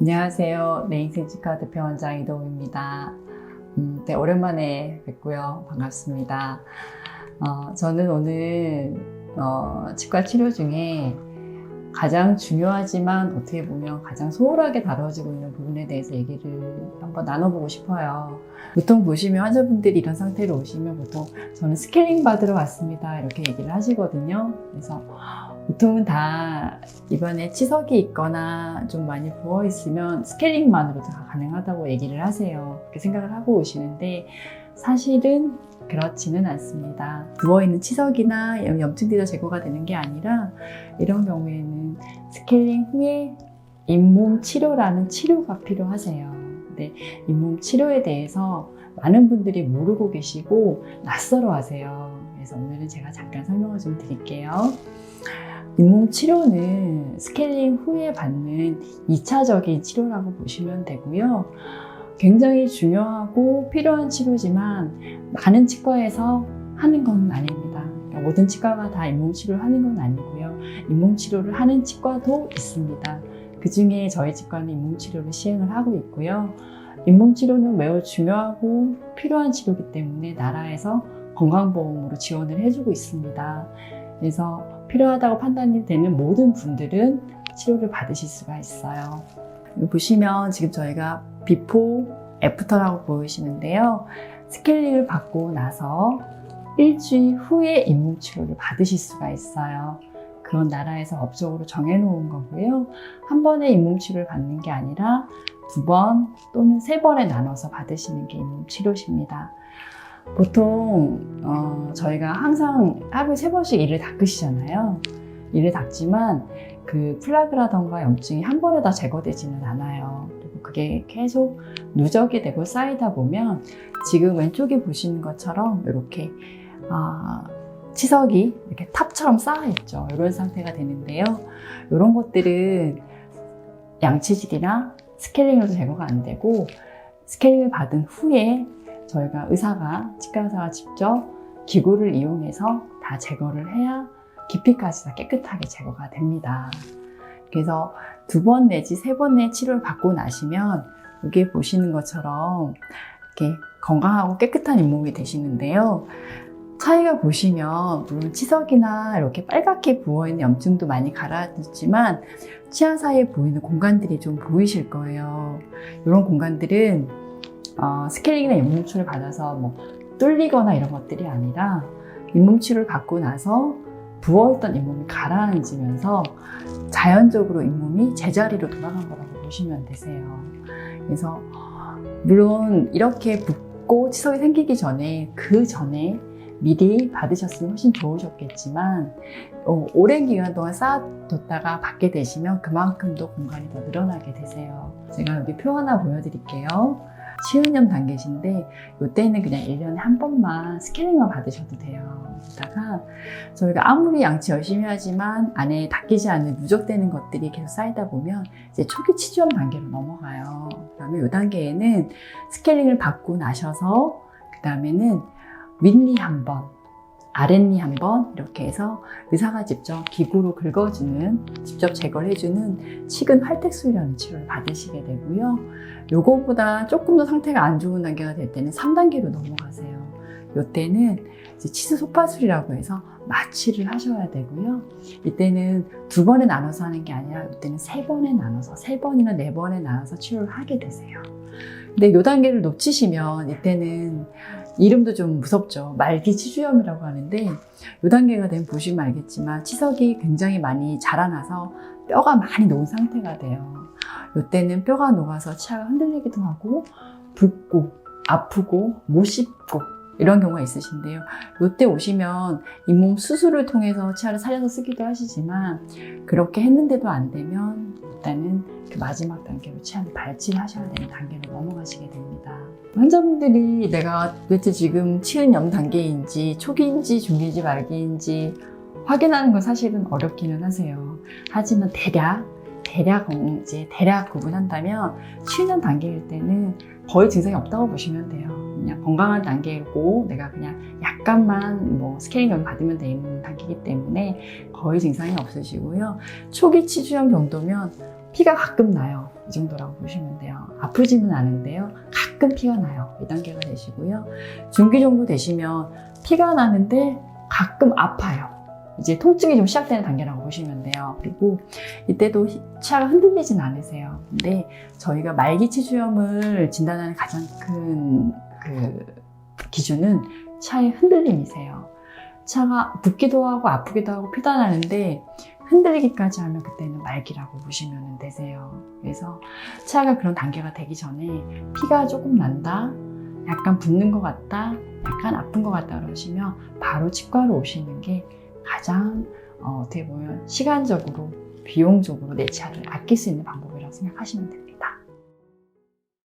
안녕하세요. 네인센치카 대표 원장 이동입니다. 음, 네, 오랜만에 뵙고요. 반갑습니다. 어, 저는 오늘 어, 치과 치료 중에 가장 중요하지만 어떻게 보면 가장 소홀하게 다뤄지고 있는 부분에 대해서 얘기를 한번 나눠보고 싶어요. 보통 보시면 환자분들이 이런 상태로 오시면 보통 저는 스케일링 받으러 왔습니다. 이렇게 얘기를 하시거든요. 그래서 보통은 다 이번에 치석이 있거나 좀 많이 부어 있으면 스케일링만으로도 다 가능하다고 얘기를 하세요. 그렇게 생각을 하고 오시는데 사실은 그렇지는 않습니다. 부어있는 치석이나 염- 염증들이 제거가 되는 게 아니라 이런 경우에는 스케일링 후에 잇몸 치료라는 치료가 필요하세요. 근데 잇몸 치료에 대해서 많은 분들이 모르고 계시고 낯설어 하세요. 그래서 오늘은 제가 잠깐 설명을 좀 드릴게요. 잇몸 치료는 스케일링 후에 받는 2차적인 치료라고 보시면 되고요. 굉장히 중요하고 필요한 치료지만 많은 치과에서 하는 건 아닙니다. 그러니까 모든 치과가 다 잇몸 치료를 하는 건 아니고요. 잇몸 치료를 하는 치과도 있습니다. 그 중에 저희 치과는 잇몸 치료를 시행을 하고 있고요. 잇몸 치료는 매우 중요하고 필요한 치료이기 때문에 나라에서 건강보험으로 지원을 해주고 있습니다. 그래서 필요하다고 판단이 되는 모든 분들은 치료를 받으실 수가 있어요. 보시면 지금 저희가 비포, 애프터라고 보이시는데요. 스케일링을 받고 나서 일주일 후에 잇몸 치료를 받으실 수가 있어요. 그건 나라에서 법적으로 정해놓은 거고요. 한 번에 잇몸 치료를 받는 게 아니라 두 번 또는 세 번에 나눠서 받으시는 게 잇몸 치료십니다. 보통 어, 저희가 항상 하루에 세 번씩 이를 닦으시잖아요. 이를 닦지만 그 플라그라던가 염증이 한 번에 다 제거되지는 않아요. 그리고 그게 계속 누적이 되고 쌓이다 보면 지금 왼쪽에 보시는 것처럼 이렇게 아, 치석이 이렇게 탑처럼 쌓아있죠. 이런 상태가 되는데요. 이런 것들은 양치질이나 스케일링으로 제거가 안 되고 스케일링을 받은 후에 저희가 의사가 치과 의사가 직접 기구를 이용해서 다 제거를 해야 깊이까지 다 깨끗하게 제거가 됩니다. 그래서 두 번 내지 세 번의 치료를 받고 나시면 여기 보시는 것처럼 이렇게 건강하고 깨끗한 잇몸이 되시는데요. 차이가 보시면 물론 치석이나 이렇게 빨갛게 부어있는 염증도 많이 가라앉지만 치아 사이에 보이는 공간들이 좀 보이실 거예요. 이런 공간들은 어, 스케일링이나 잇몸치료를 받아서 뭐 뚫리거나 이런 것들이 아니라 잇몸치료를 받고 나서 부어있던 잇몸이 가라앉으면서 자연적으로 잇몸이 제자리로 돌아간 거라고 보시면 되세요. 그래서 물론 이렇게 붓고 치석이 생기기 전에 그 전에 미리 받으셨으면 훨씬 좋으셨겠지만 어, 오랜 기간 동안 쌓아뒀다가 받게 되시면 그만큼 더 공간이 더 늘어나게 되세요. 제가 여기 표 하나 보여드릴게요. 치은염 단계신데 이때는 그냥 1년에 한 번만 스캐닝만 받으셔도 돼요. 그러다가 저희가 아무리 양치 열심히 하지만 안에 닦이지 않는 누적되는 것들이 계속 쌓이다 보면 이제 초기 치주염 단계로 넘어가요. 그러면 이 단계에는 스케일링을 받고 나셔서 그 다음에는 윗니 한 번, 아랫니 한번 이렇게 해서 의사가 직접 기구로 긁어주는 직접 제거를 해주는 치근 활택술이라는 치료를 받으시게 되고요. 요거보다 조금 더 상태가 안 좋은 단계가 될 때는 3단계로 넘어가세요. 요때는 치수 속파술이라고 해서 마취를 하셔야 되고요. 이때는 두 번에 나눠서 하는 게 아니라 이때는 세 번에 나눠서 세 번이나 네 번에 나눠서 치료를 하게 되세요. 근데 요 단계를 놓치시면 이때는 이름도 좀 무섭죠. 말기 치주염이라고 하는데 요 단계가 되면 보시면 알겠지만 치석이 굉장히 많이 자라나서 뼈가 많이 녹은 상태가 돼요. 이때는 뼈가 녹아서 치아가 흔들리기도 하고 붓고 아프고 못 씹고 이런 경우가 있으신데요. 이때 오시면 잇몸 수술을 통해서 치아를 살려서 쓰기도 하시지만 그렇게 했는데도 안 되면 일단은 그 마지막 단계로 치아를 발치하셔야 되는 단계로 넘어가시게 됩니다. 환자분들이 내가 도대체 지금 치은염 단계인지 초기인지 중기인지 말기인지 확인하는 건 사실은 어렵기는 하세요. 하지만 대략 대략 음, 이제 대략 구분한다면 쉬는 단계일 때는 거의 증상이 없다고 보시면 돼요. 그냥 건강한 단계고 내가 그냥 약간만 뭐 스케일링 을 받으면 되는 단계이기 때문에 거의 증상이 없으시고요. 초기 치주염 정도면 피가 가끔 나요. 이 정도라고 보시면 돼요. 아프지는 않은데요. 가끔 피가 나요. 이 단계가 되시고요. 중기 정도 되시면 피가 나는데 가끔 아파요. 이제 통증이 좀 시작되는 단계라고 보시면 돼요. 그리고 이때도 히- 치아가 흔들리진 않으세요. 근데 저희가 말기 치주염을 진단하는 가장 큰 그 기준은 치아의 흔들림이세요. 치아가 붓기도 하고 아프기도 하고 피도 나는데 흔들리기까지 하면 그때는 말기라고 보시면 되세요. 그래서 치아가 그런 단계가 되기 전에 피가 조금 난다, 약간 붓는 것 같다, 약간 아픈 것 같다 그러시면 바로 치과로 오시는 게 가장 어, 어떻게 보면 시간적으로 비용적으로 내 치아를 아낄 수 있는 방법이라고 생각하시면 돼요.